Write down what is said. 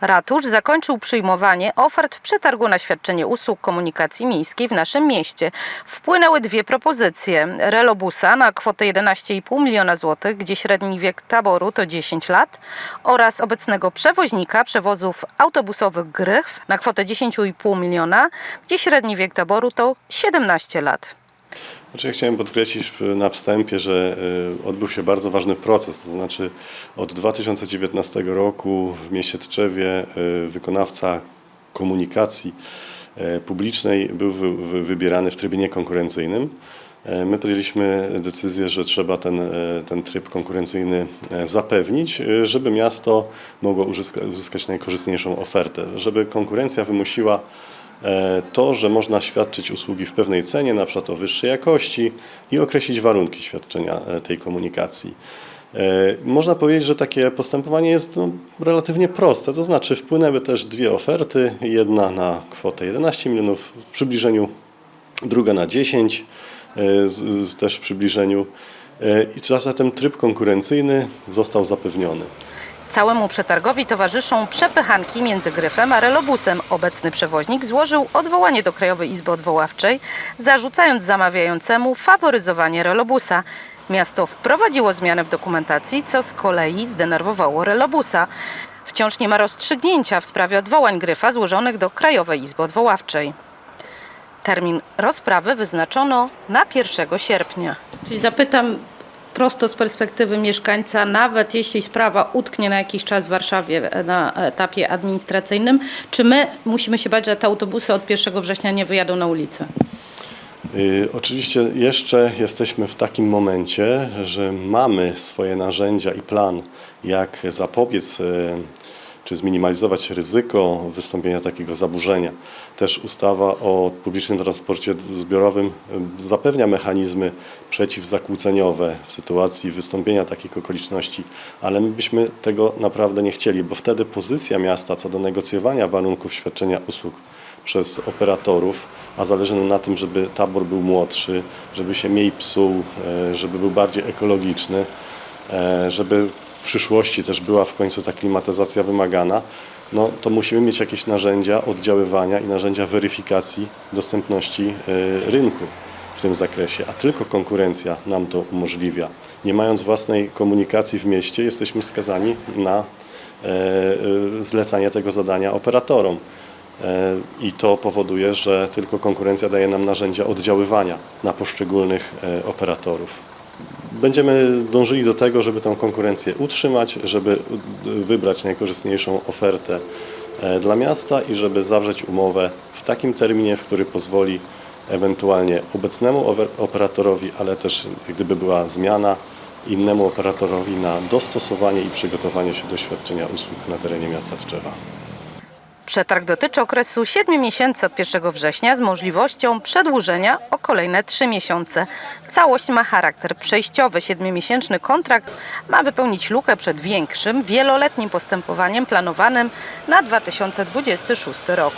Ratusz zakończył przyjmowanie ofert w przetargu na świadczenie usług komunikacji miejskiej w naszym mieście. Wpłynęły dwie propozycje. Relobusa na kwotę 11,5 miliona złotych, gdzie średni wiek taboru to 10 lat oraz obecnego przewoźnika przewozów autobusowych Grych na kwotę 10,5 miliona, gdzie średni wiek taboru to 17 lat. Znaczy ja chciałem podkreślić na wstępie, że y, odbył się bardzo ważny proces, to znaczy od 2019 roku w mieście Tczewie y, wykonawca komunikacji y, publicznej był wy- wy- wybierany w trybie niekonkurencyjnym. My podjęliśmy decyzję, że trzeba ten, ten tryb konkurencyjny zapewnić, żeby miasto mogło uzyska, uzyskać najkorzystniejszą ofertę, żeby konkurencja wymusiła to, że można świadczyć usługi w pewnej cenie, na przykład o wyższej jakości i określić warunki świadczenia e, tej komunikacji. E, Można powiedzieć, że takie postępowanie jest no, relatywnie proste, to znaczy wpłynęły też dwie oferty, jedna na kwotę 11 milionów w przybliżeniu, druga na 10 e, z, z też w przybliżeniu E, i zatem tryb konkurencyjny został zapewniony. Całemu przetargowi towarzyszą przepychanki między Gryfem a Relobusem. Obecny przewoźnik złożył odwołanie do Krajowej Izby Odwoławczej, zarzucając zamawiającemu faworyzowanie Relobusa. Miasto wprowadziło zmianę w dokumentacji, co z kolei zdenerwowało Relobusa. Wciąż nie ma rozstrzygnięcia w sprawie odwołań Gryfa złożonych do Krajowej Izby Odwoławczej. Termin rozprawy wyznaczono na 1 sierpnia. Czyli zapytam prosto z perspektywy mieszkańca, nawet jeśli sprawa utknie na jakiś czas w Warszawie na etapie administracyjnym, czy my musimy się bać, że te autobusy od 1 września nie wyjadą na ulicę? Y, Oczywiście jeszcze jesteśmy w takim momencie, że mamy swoje narzędzia i plan, jak zapobiec y, czy zminimalizować ryzyko wystąpienia takiego zaburzenia. Też ustawa o publicznym transporcie zbiorowym y, zapewnia mechanizmy przeciwzakłóceniowe w sytuacji wystąpienia takich okoliczności, ale my byśmy tego naprawdę nie chcieli, bo wtedy pozycja miasta co do negocjowania warunków świadczenia usług przez operatorów, a zależy nam na tym, żeby tabor był młodszy, żeby się mniej psuł, e, żeby był bardziej ekologiczny, żeby w przyszłości też była w końcu ta klimatyzacja wymagana, no to musimy mieć jakieś narzędzia oddziaływania i narzędzia weryfikacji dostępności e, rynku w tym zakresie, a tylko konkurencja nam to umożliwia. Nie mając własnej komunikacji w mieście, jesteśmy skazani na e, e, zlecanie tego zadania operatorom. E, I to powoduje, że tylko konkurencja daje nam narzędzia oddziaływania na poszczególnych e, operatorów. Będziemy dążyli do tego, żeby tę konkurencję utrzymać, żeby wybrać najkorzystniejszą ofertę e, dla miasta i żeby zawrzeć umowę w takim terminie, w który pozwoli ewentualnie obecnemu operatorowi, ale też gdyby była zmiana, innemu operatorowi na dostosowanie i przygotowanie się do świadczenia usług na terenie miasta Tczewa. Przetarg dotyczy okresu 7 miesięcy od 1 września z możliwością przedłużenia o kolejne 3 miesiące. Całość ma charakter przejściowy. 7-miesięczny kontrakt ma wypełnić lukę przed większym, wieloletnim postępowaniem planowanym na 2026 rok.